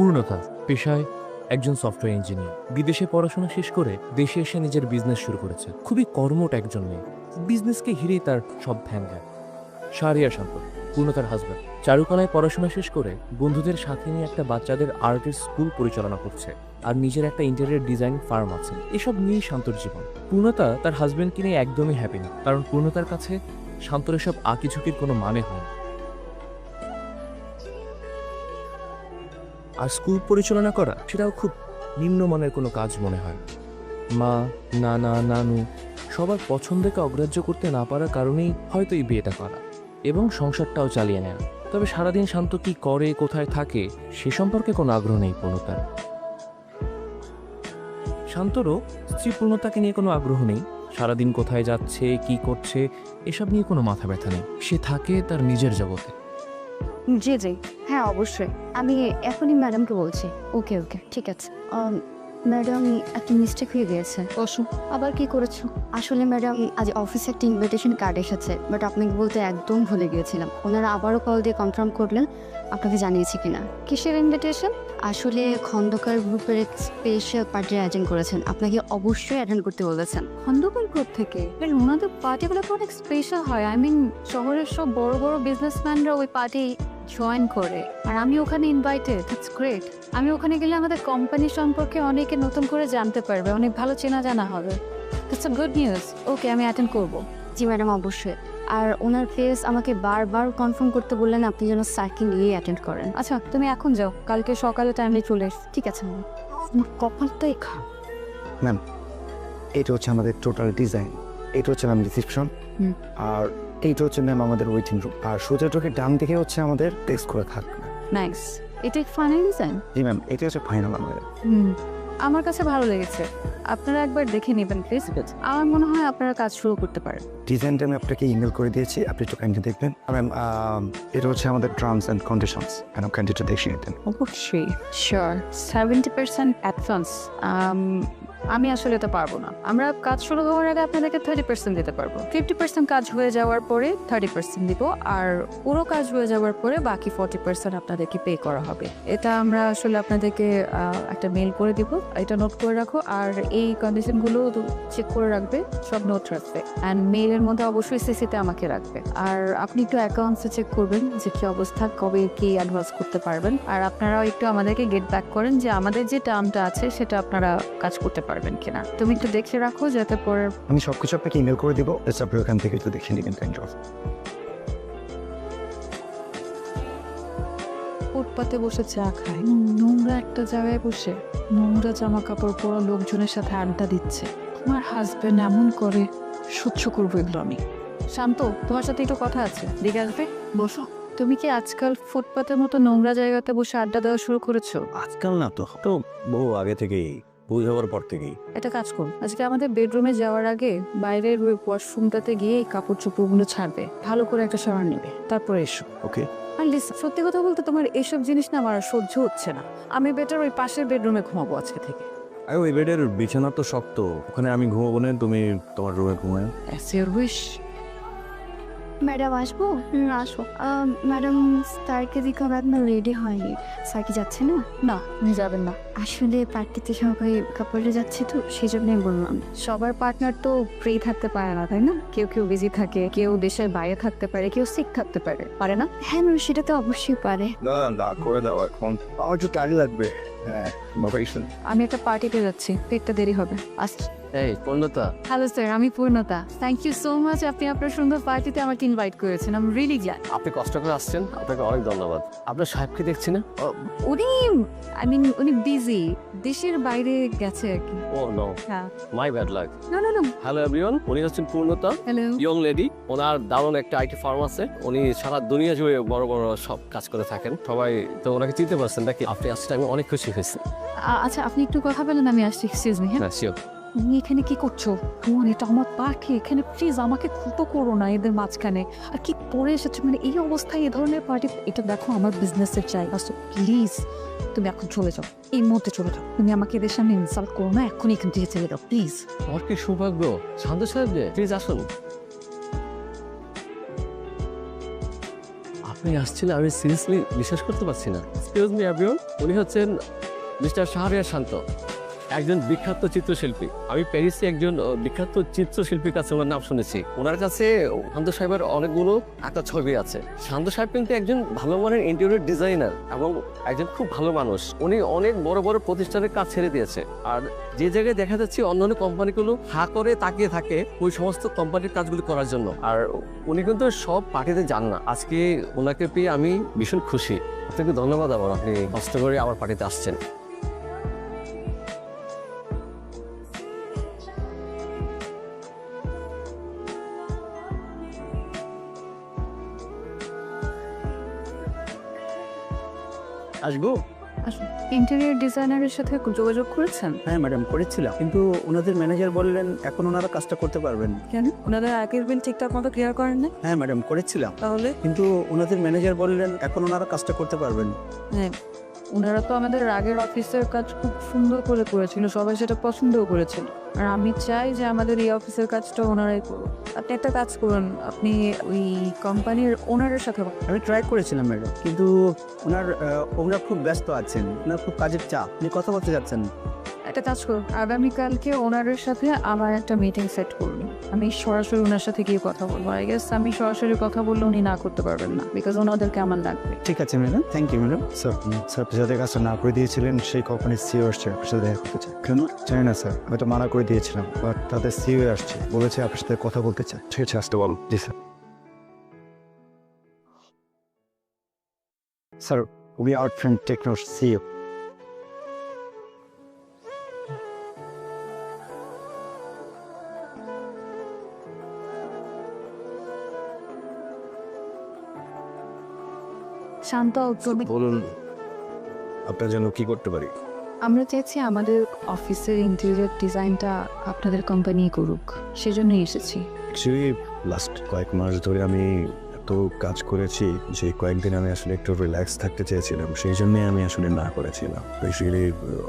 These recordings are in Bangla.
পূর্ণতা পেশায় একজন সফটওয়্যার ইঞ্জিনিয়ার বিদেশে পড়াশোনা শেষ করে দেশে এসে নিজের বিজনেস শুরু করেছে। খুবই কর্মট একজন মেয়ে। বিজনেসকে ঘিরেই তার সব ধ্যান সারিয়া শান্ত পূর্ণতার হাজব্যান্ড চারুকলায় পড়াশোনা শেষ করে বন্ধুদের সাথে নিয়ে একটা বাচ্চাদের আর্টের স্কুল পরিচালনা করছে। আর নিজের একটা ইন্টেরিয়র ডিজাইন ফার্ম আছে। এসব নিয়েই শান্তর জীবন। পূর্ণতা তার হাজব্যান্ডকে নিয়ে একদমই হ্যাপি না। কারণ পূর্ণতার কাছে শান্তর এসব আঁকিঝুঁকির কোনো মানে হয় না। আর স্কুল পরিচালনা করা, সেটাও খুব নিম্নমানের কোনো কাজ মনে হয় মা, নানা, নানু, সবার পছন্দকে অগ্রাহ্য করতে না পারার কারণেই হয়তো এই বিয়েটা করা, এবং সংসারটাও চালিয়ে নেয়া। তবে সারাদিন শান্ত কি করে, কোথায় থাকে, সে সম্পর্কে কোনো আগ্রহ নেই পূর্ণতার। শান্তরও স্ত্রী পূর্ণতাকে নিয়ে কোনো আগ্রহ নেই। সারাদিন কোথায় যাচ্ছে, কি করছে, এসব নিয়ে কোনো মাথা ব্যথা নেই। সে থাকে তার নিজের জগতে। জি জি। হ্যাঁ অবশ্যই। আমি এখনই ম্যাডামকে বলছি। ওকে ওকে। ঠিক আছে। ম্যাডাম একটা মিস্টেক হয়ে গিয়েছে। অসু আবার কি করেছ? আসলে ম্যাডাম আজ অফিসে একটা ইনভিটেশন কার্ড এসেছে বাট আপনাকে বলতে একদম ভুলে গিয়েছিলাম। ওনারা আবারও কল দিয়ে কনফার্ম করলেন আপনাকে জানিয়েছি কিনা। কিসের ইনভিটেশন আসলে খন্দকার গ্রুপের স্পেশাল পার্টি অ্যাটেন্ড করেছেন। আপনাকে অবশ্যই অ্যাটেন্ড করতে বলেছেন। খন্দকার গ্রুপ থেকে? এর ওনাদের পার্টিগুলো তো অনেক স্পেশাল হয়। আই মিন শহরের সব বড় বড় বিজনেসম্যানরা ওই পার্টি জয়েন করে। আর আমি ওখানে ইনভাইটেড ইটস গ্রেট আমি ওখানে গেলে আমাদের কোম্পানি সম্পর্কে অনেকে নতুন করে জানতে পারবে অনেক ভালো চেনা জানা হবে। It's a good news okay আমি অ্যাটেন্ড করব। জি ম্যাডাম অবশ্যই। আর ওনার ফেস আমাকে বারবার কনফার্ম করতে বললেন আপনি যেন স্যারকে নিয়ে অ্যাটেন্ড করেন। আচ্ছা তুমি এখন যাও কালকে সকালে টাইমে চলে এস। ঠিক আছে ম্যাম। আমার কপালটাই খারাপ। ম্যাম এটা হচ্ছে আমাদের টোটাল ডিজাইন এটা হচ্ছে ম্যাম রিসেপশন। আর এইটা হচ্ছে ম্যাম আমাদের ওয়েটিং রুম আর সোজা টোকে ডান দিকে হচ্ছে আমাদের ডেস্ক করে থাকবে। নাইস এটা ফাইনাল ডিজাইন জি ম্যাম এটা হচ্ছে ফাইনাল আমাদের আমার কাছে ভালো লেগেছে। আপনারা একবার দেখে নেবেন প্লিজ আমার মনে হয় আপনারা কাজ শুরু করতে পারেন। ডিজাইনটা আমি আপনাকে ইমেল করে দিয়েছি। আপনি একটু কাইন্ডলি দেখবেন। আর ম্যাম এটা হচ্ছে আমাদের terms and conditions madam kindly দেখিয়ে নিতেন অবশ্যই। শিওর সেভেন্টি পার্সেন্ট অ্যাডভান্স আমি আসলে এটা পারব না। আমরা কাজ শুরু হওয়ার আগে আপনাদেরকে থার্টি পার্সেন্ট দিতে পারব। ফিফটি পার্সেন্ট কাজ হয়ে যাওয়ার পরে থার্টি পার্সেন্ট দিব, আর পুরো কাজ হয়ে যাওয়ার পরে বাকি ফর্টি পার্সেন্ট আপনাদেরকে পে করা হবে। এটা আমরা আসলে আপনাদেরকে একটা মেল করে দিব। এটা নোট করে রাখো, আর এই কন্ডিশনগুলো চেক করে রাখবে, সব নোট রাখবে। অ্যান্ড মেইলের মধ্যে অবশ্যই সিসিতে আমাকে রাখবে। আর আপনি একটু অ্যাকাউন্টসে চেক করবেন যে কি অবস্থা, কবে কি অ্যাডভান্স করতে পারবেন। আর আপনারাও একটু আমাদেরকে গেট ব্যাক করেন যে আমাদের যে টার্মটা আছে, সেটা আপনারা কাজ করতে পারবেন। কিনা। তুমি একটু দেখে রাখো যাতে পরে আমি সব কিছু আপনাকে ইমেল করে দেবো আপনি ওখান থেকে একটু দেখে নেবেন কাইন্ড অফ ফুটপাতে বসে চা খায়। নোংরা একটা জায়গায় বসে নোংরা জামা কাপড় পরা লোকজনের সাথে আড্ডা দিচ্ছে। আমার হাজবেন্ড এমন করে সহ্য করব এগুলো আমি। শান্ত তোমার সাথে একটু কথা আছে। দিকে আসবে? বসো। তুমি কি আজকাল ফুটপাতের মতো নোংরা জায়গাতে বসে আড্ডা দেওয়া শুরু করেছ? আজকাল না তো। তো বহু আগে থেকেই বুঝ হওয়ার পর থেকেই। একটা কাজ করুন আজকে আমাদের বেডরুমে যাওয়ার আগে বাইরের ওই ওয়াশরুমটাতে গিয়ে এই কাপড় চোপড়গুলো ছাড়বে ভালো করে একটা শাওয়ার নেবে তারপরে এসো। ওকে আর লিসন সত্যি কথা বলতে তোমার এসব জিনিস না আমার সহ্য হচ্ছে না। আমি বেটার ওই পাশের বেডরুমে ঘুমাবো আজকে থেকে। আরে ওই বেডের বিছানা তো শক্ত ওখানে আমি ঘুমাবো না তুমি তোমার রুমে ঘুমায়। অ্যাজ ইউর উইশ ম্যাডাম আসব? আসো। ম্যাডাম স্যারকে দিকে হবে আপনার রেডি হয়নি। স্যার কি যাচ্ছে না? না যাবেন না। আসলে পার্টিতে সবাই কাপড়ে যাচ্ছে তো সেই জন্যই বললাম। সবার পার্টনার তো ফ্রি থাকতে পারে না তাই না? কেউ কেউ বিজি থাকে কেউ দেশের বাইরে থাকতে পারে কেউ সিক থাকতে পারে। পারে না? হ্যাঁ ম্যাম সেটা তো অবশ্যই পারে। না না করে দাও এখন। আমার একটু টাইম লাগবে। হ্যাঁ আমি একটা পার্টিতে যাচ্ছি পেটটা দেরি হবে। আসছি এই পূর্ণতা। হ্যালো স্যার আমি পূর্ণতা। থ্যাংক ইউ সো মাচ আপনি আপনার সুন্দর পার্টিতে আমাকে ইনভাইট করেছেন আম রিয়েলি গ্ল্যাড আপনি কষ্ট করে আসছেন আপনাকে অনেক ধন্যবাদ। আপনার সাহেবকে দেখছি না? উনি আই মিন উনি বিজি দেশের বাইরে গেছে আর কি। ও নো হ্যাঁ। মাই ব্যাড লাক না না না হ্যালো এভরিওয়ান উনি হচ্ছেন পূর্ণতা। হ্যালো ইয়ং লেডি ওনার দারুণ একটা আইটি ফার্ম আছে। উনি সারা দুনিয়া জুড়ে বড় বড় সব কাজ করে থাকেন। সবাই তো ওনাকে চিনতে পারছেন নাকি? আপনি আসলে আমি অনেক খুশি হয়েছি। আচ্ছা আপনি একটু কথা বলেন আমি আসছি এক্সকিউজ মি হ্যাঁ? হ্যাঁ শিওর তুমি এখানে কি করছ? তোমার এটা আমার পার্টি এখানে প্লিজ আমাকে খুঁতো করো না এদের মাঝখানে। আর কি পরে এসেছ? মানে এই অবস্থায় এই ধরনের পার্টি এটা দেখো আমার বিজনেসের জায়গা সো প্লিজ তুমি এখন চলে যাও। এই মুহূর্তে চলে যাও। তুমি আমাকে এদের সামনে ইনসাল্ট করো না, এখনই এখান থেকে চলে যাও প্লিজ আমার কি সৌভাগ্য? শান্ত সাহেব যে প্লিজ আসুন আপনি আসছিলেন, আমি সিরিয়াসলি বিশ্বাস করতে পারছি না। এক্সকিউজ মি এভরিওয়ান উনি হচ্ছেন মিস্টার শাহরিয়ার শান্ত। একজন বিখ্যাত চিত্রশিল্পী। আমি প্যারিসে একজন বিখ্যাত চিত্রশিল্পীর কাছে ওনার নাম শুনেছি। ওনার কাছে শান্ত সাহেবের অনেকগুলো একটা ছবি আছে। শান্ত সাহেব কিন্তু একজন ভালো মানের ইন্টেরিয়র ডিজাইনার এবং একজন খুব ভালো মানুষ। উনি অনেক বড় বড় প্রতিষ্ঠানের কাজ ছেড়ে দিয়েছে। আর যে জায়গায় দেখা যাচ্ছে অন্যান্য কোম্পানিগুলো হা করে তাকিয়ে থাকে ওই সমস্ত কোম্পানির কাজগুলো করার জন্য। আর উনি কিন্তু সব পার্টিতে যান না। আজকে ওনাকে পেয়ে আমি ভীষণ খুশি। আপনাকে ধন্যবাদ আবার। আপনি কষ্ট করে আমার পার্টিতে আসছেন। আসব? ইন্টেরিয়র ডিজাইনারের সাথে যোগাযোগ করেছেন? হ্যাঁ ম্যাডাম করেছিলাম। কিন্তু ওনাদের ম্যানেজার বললেন এখন ওনারা কাজটা করতে পারবেন। না। কেন? ওনাদের আগের বিল ঠিকঠাক মতো ক্লিয়ার করেন না হ্যাঁ ম্যাডাম করেছিলাম। তাহলে? কিন্তু ওনাদের ম্যানেজার বললেন এখন ওনারা কাজটা করতে পারবেন। না। হ্যাঁ ওনারা তো আমাদের আগের অফিসের কাজ খুব সুন্দর করে করেছিল সবাই সেটা পছন্দও করেছিল। আর আমি চাই যে আমাদের এই অফিসের কাজটা ওনারাই করুন। আপনি একটা কাজ করুন আপনি ওই কোম্পানির ওনারের সাথে আমি ট্রাই করেছিলাম ম্যাডাম কিন্তু ওনার ওনারা খুব ব্যস্ত আছেন ওনার খুব কাজের চাপ আপনি কথা বলতে যাচ্ছেন। একটা কাজ করুন আগামীকালকে ওনারের সাথে আমার একটা মিটিং সেট করুন। আমি সরাসরি ওনার সাথে গিয়ে কথা বলব। আই গেস আমি সরাসরি কথা বললে উনি না করতে পারবেন না বিকজ ওনাদেরকে আমার লাগবে। ঠিক আছে madam thank you madam sir sir যাদের কাজটা না করে দিয়েছিলেন সেই কোম্পানির সিও আসছে আপনার সাথে দেখা করতে চাই কেন? জানি না স্যার আমি তো মানা করে দিয়েছিলাম বাট তাদের সিও আসছে বলেছে আপনার সাথে কথা বলতে চাই। ঠিক আছে আসতে বল। জি sir. Sir we out friend টেকনোর CEO শান্ত বলুন আপনার জন্য কি করতে পারি? আমরা চাইছি আমাদের অফিসের ইন্টেরিয়র ডিজাইনটা আপনাদের কোম্পানি করুক। সেজন্যই এসেছি। অ্যাকচুয়ালি লাস্ট কয়েক মাস ধরে আমি এত কাজ করেছি যে কয়েকদিন আমি আসলে একটু রিল্যাক্স থাকতে চেয়েছিলাম। সেই জন্যই আমি আসলে না করেছিলাম। বেসিক্যালি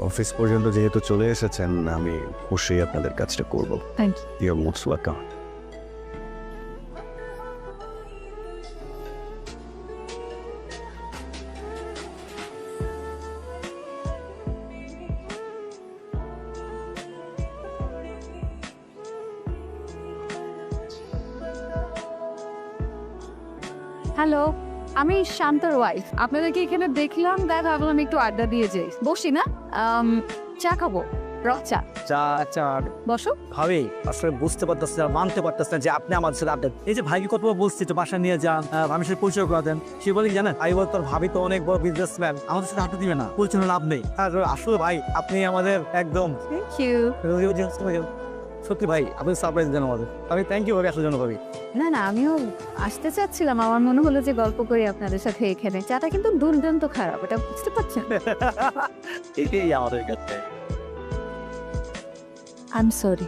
অফিস পর্যন্ত যেহেতু চলে এসেছেন আমি অবশ্যই আপনাদের কাজটা করব। Thank you most welcome hello আমি শান্তর ওয়াইফ আপনাদেরকে এখানে দেখলাম তাই ভাবলাম একটু আড্ডা দিয়ে যাই। বসি না? আম, চা খাব। রক চা। চা চা। বসো। ভাবে আসলে বুঝতে পারতেছে না মানতে পারতেছে না যে আপনি আমার সাথে আপডেট এই যে ভাইকে কতবার বলছি তো বাসা নিয়ে যান আহ, ভাবির সাথে পরিচয় করে দেন সে বলে কি জানেন? আমি বল তোর ভাবি তো অনেক বড় বিজনেসম্যান আমাদের সাথে হাঁটতে দিবে না পরিচয় লাভ নেই। আর আসলে ভাই আপনি আমাদের একদম থ্যাংক ইউ সত্যি ভাই আপনি সারপ্রাইজ দেন আমাদের। আমি থ্যাংক ইউ ভাবি আসার জন্য ভাবি। না না আমিও আসতে চাচ্ছিলাম। আমার মনে হলো যে গল্প করি আপনাদের সাথে এখানে। চাটা কিন্তু দুর্দান্ত খারাপ এটা বুঝতে পারছেন? এটাই আমাদের কাছে। I am sorry